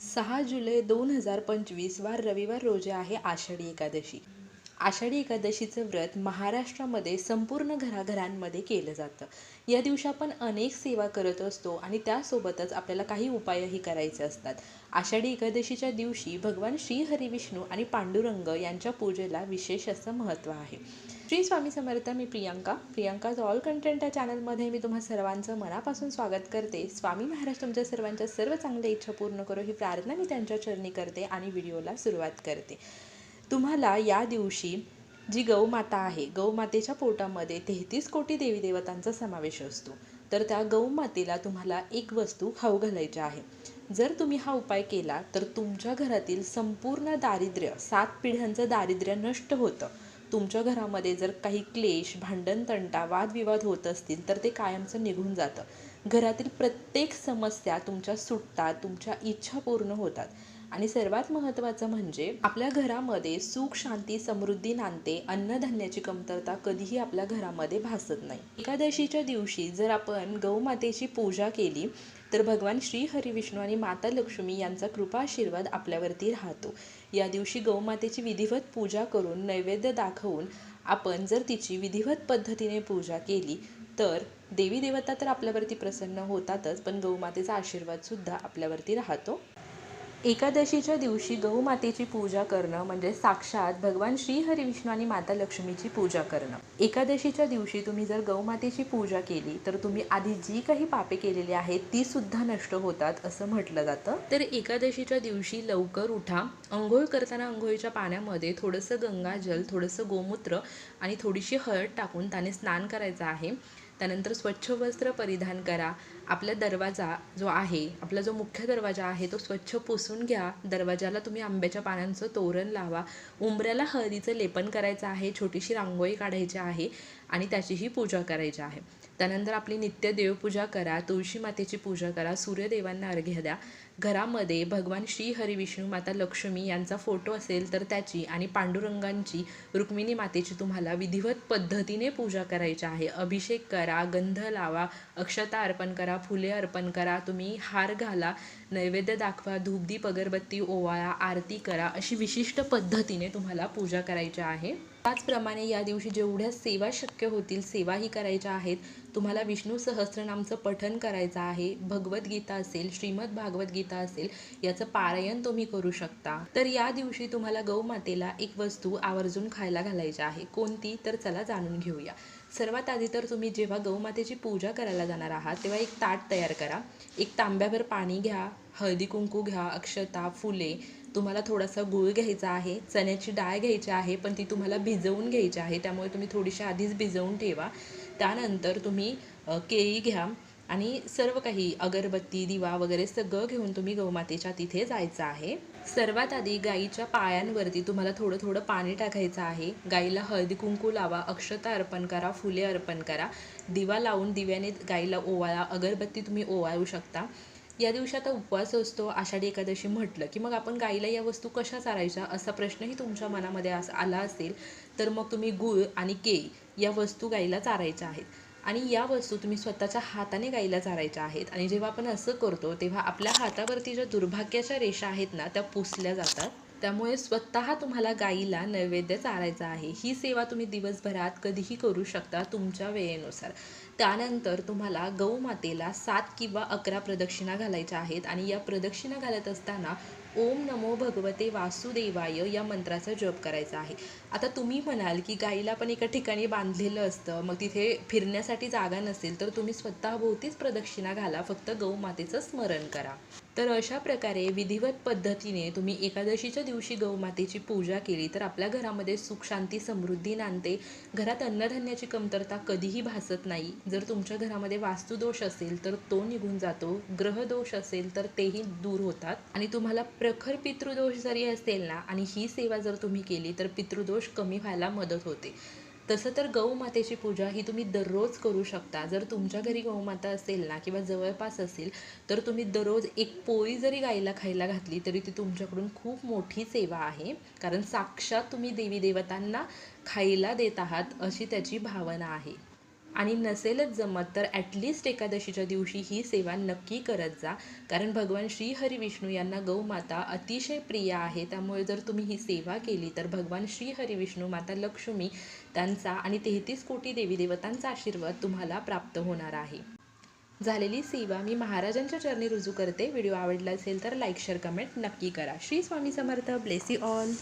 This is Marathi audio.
सहा जुलै दोन हजार पंचवीस वार रविवार रोजी आहे आषाढी एकादशी. आषाढी एकादशीचं व्रत महाराष्ट्रामध्ये संपूर्ण घराघरांमध्ये केलं जातं. या दिवशी आपण अनेक सेवा करत असतो आणि त्यासोबतच आपल्याला काही उपायही करायचे असतात. आषाढी एकादशीच्या दिवशी भगवान श्री हरिविष्णू आणि पांडुरंग यांच्या पूजेला विशेष असं महत्त्व आहे. श्री स्वामी समर्थ मी प्रियांका. प्रियांकाज ऑल कंटेंट या चॅनलमध्ये मी तुम्हा सर्वांचं मनापासून स्वागत करते. स्वामी महाराज तुमच्या सर्वांच्या सर्व चांगल्या इच्छा पूर्ण करो ही प्रार्थना मी त्यांच्या चरणी करते आणि व्हिडिओला सुरुवात करते. तुम्हाला या दिवशी जी गौमाता आहे गौमातेच्या पोटामध्ये तेहतीस कोटी देवी देवतांचा समावेश असतो. तर त्या गौमातेला तुम्हाला एक वस्तू खाऊ घालायची आहे. जर तुम्ही हा उपाय केला तर तुमच्या घरातील संपूर्ण दारिद्र्य सात पिढ्यांचं दारिद्र्य नष्ट होतं. तुमच्या घरामध्ये जर काही क्लेश भांडण तंटा वादविवाद होत असतील तर ते कायमचं निघून जातं. घरातील प्रत्येक समस्या तुमच्या सुटतात तुमच्या इच्छा पूर्ण होतात. आणि सर्वात महत्त्वाचं म्हणजे आपल्या घरामध्ये सुख शांती समृद्धी नांदते. अन्नधान्याची कमतरता कधीही आपल्या घरामध्ये भासत नाही. एकादशीच्या दिवशी जर आपण गौमातेची पूजा केली तर भगवान श्री हरिविष्णू आणि माता लक्ष्मी यांचा कृपा आशीर्वाद आपल्यावरती राहतो. या दिवशी गौमातेची विधिवत पूजा करून नैवेद्य दाखवून आपण जर तिची विधिवत पद्धतीने पूजा केली तर देवी देवता तर आपल्यावरती प्रसन्न होतातच पण गौमातेचा आशीर्वाद सुद्धा आपल्यावरती राहतो. एकादशीच्या दिवशी गौमातेची पूजा करणं म्हणजे साक्षात भगवान श्री हरिविष्णू आणि माता लक्ष्मीची पूजा करणं. एकादशीच्या दिवशी तुम्ही जर गौमातेची पूजा केली तर तुम्ही आधी जी काही पापे केलेली आहेत ती सुद्धा नष्ट होतात असं म्हटलं जातं. तर एकादशीच्या दिवशी लवकर उठा. अंघोळ करताना अंघोळीच्या पाण्यामध्ये थोडंसं गंगाजल थोडंसं गोमूत्र आणि थोडीशी हळद टाकून त्याने स्नान करायचं आहे. त्यानंतर स्वच्छ वस्त्र परिधान करा. आपला दरवाजा जो आहे आपला जो मुख्य दरवाजा आहे तो स्वच्छ पुसून घ्या. दरवाजाला तुम्ही आंब्याच्या पानांचं तोरण लावा. उंबऱ्याला हळदीचं लेपन करायचं आहे छोटीशी रांगोळी काढायची आहे. आणि त्याचीही पूजा करायची आहे. त्यानंतर आपली नित्य देवपूजा करा तुळशी मातेची पूजा करा सूर्यदेवांना अर्घ्य द्या. घरामध्ये भगवान श्री हरिविष्णू माता लक्ष्मी यांचा फोटो असेल तर त्याची आणि पांडुरंगांची रुक्मिणी मातेची तुम्हाला विधिवत पद्धतीने पूजा करायची आहे. अभिषेक करा गंध लावा अक्षता अर्पण करा फुले अर्पण करा तुम्ही हार घाला नैवेद्य दाखवा धूपदीप अगरबत्ती ओवाळा आरती करा अशी विशिष्ट पद्धतीने तुम्हाला पूजा करायची आहे. त्याचप्रमाणे या दिवशी जेवढ्या सेवा शक्य होतील सेवाही करायच्या आहेत. तुम्हाला विष्णू सहस्रनामचं पठन करायचं आहे भगवद्गीता असेल श्रीमद भागवद्गीता असेल याचं पारायण तुम्ही करू शकता. तर या दिवशी तुम्हाला गौमातेला एक वस्तू आवर्जून खायला घालायची आहे. कोणती? तर चला जाणून घेऊया. सर्वात आधी तर तुम्ही जेव्हा गौमातेची पूजा करायला जाणार आहात तेव्हा एक ताट तयार करा. एक तांब्याभर पाणी घ्या. हळदी कुंकू घ्या अक्षता फुले तुम्हाला थोडासा गूळ घ्यायचा आहे चण्याची डाळ घ्यायची आहे पण ती तुम्हाला भिजवून घ्यायची आहे त्यामुळे तुम्ही थोडीशी आधीच भिजवून ठेवा. त्यानंतर तुम्ही केळी घ्या आणि सर्व काही अगरबत्ती दिवा वगैरे सगळं घेऊन तुम्ही गौमातेच्या तिथे जायचं आहे. सर्वात आधी गाईच्या पायांवरती तुम्हाला थोडं थोडं पाणी टाकायचं आहे. गाईला हळदी कुंकू लावा अक्षता अर्पण करा फुले अर्पण करा. दिवा लावून दिव्याने गाईला ओवाळा अगरबत्ती तुम्ही ओवाळू शकता. या दिवशी आता उपवास असतो आषाढी एकादशी म्हटलं की मग आपण गाईला या वस्तू कशा चारायच्या असा प्रश्नही तुमच्या मनामध्ये अस आला असेल तर मग तुम्ही गूळ आणि केळी या वस्तू गाईला चारायच्या आहेत. आणि या वस्तू तुम्ही स्वतःच्या हाताने गाईला चारायच्या आहेत. आणि जेव्हा आपण असं करतो तेव्हा आपल्या हातावरती ज्या दुर्भाग्याच्या रेषा आहेत ना त्या पुसल्या जातात. त्यामुळे स्वतः तुम्हाला गाईला नैवेद्य चारायचा आहे. ही सेवा तुम्ही दिवसभरात कधीही करू शकता तुमच्या वेळेनुसार. त्यानंतर तुम्हाला गौमातेला सात किंवा अकरा प्रदक्षिणा घालायच्या आहेत आणि या प्रदक्षिणा घालत असताना ओम नमो भगवते वासुदेवाय या मंत्राचा जप करायचा आहे. आता तुम्ही म्हणाल की गाईला पण एका ठिकाणी बांधलेलं असतं मग तिथे फिरण्यासाठी जागा नसेल तर तुम्ही स्वतःभोवतीच प्रदक्षिणा घाला फक्त गौमातेचं स्मरण करा. तर अशा प्रकारे विधिवत पद्धतीने तुम्ही एकादशीच्या दिवशी गौमातेची पूजा केली तर आपल्या घरामध्ये सुख शांती समृद्धी नांदते. घरात अन्नधान्याची कमतरता कधीही भासत नाही. जर तुमच्या घरामध्ये वास्तुदोष असेल तर तो निघून जातो. ग्रहदोष असेल तर तेही दूर होतात. आणि तुम्हाला प्रखर पितृदोष जरी असेल ना आणि ही सेवा जर तुम्ही केली तर पितृदोष कमी व्हायला मदत होते. तसं तर गौमातेची पूजा ही तुम्ही दररोज करू शकता. जर तुमच्या घरी गौमाता असेल ना किंवा जवळपास असेल तर तुम्ही दररोज एक पोळी जरी गाईला खायला घातली तरी ती तुमच्याकडून खूप मोठी सेवा आहे. कारण साक्षात तुम्ही देवी देवतांना खायला देत आहात अशी त्याची भावना आहे. आणि नसेलच जमत तर ॲटलिस्ट एकादशीच्या दिवशी ही सेवा नक्की करत जा. कारण भगवान श्री हरी विष्णू यांना गौमाता अतिशय प्रिय आहे. त्यामुळे जर तुम्ही ही सेवा केली तर भगवान श्री हरी विष्णू माता लक्ष्मी त्यांचा आणि तेहतीस कोटी देवी देवतांचा आशीर्वाद तुम्हाला प्राप्त होणार आहे. झालेली सेवा मी महाराजांच्या चरणी रुजू करते. व्हिडिओ आवडला असेल तर लाईक शेअर कमेंट नक्की करा. श्री स्वामी समर्थ. Bless all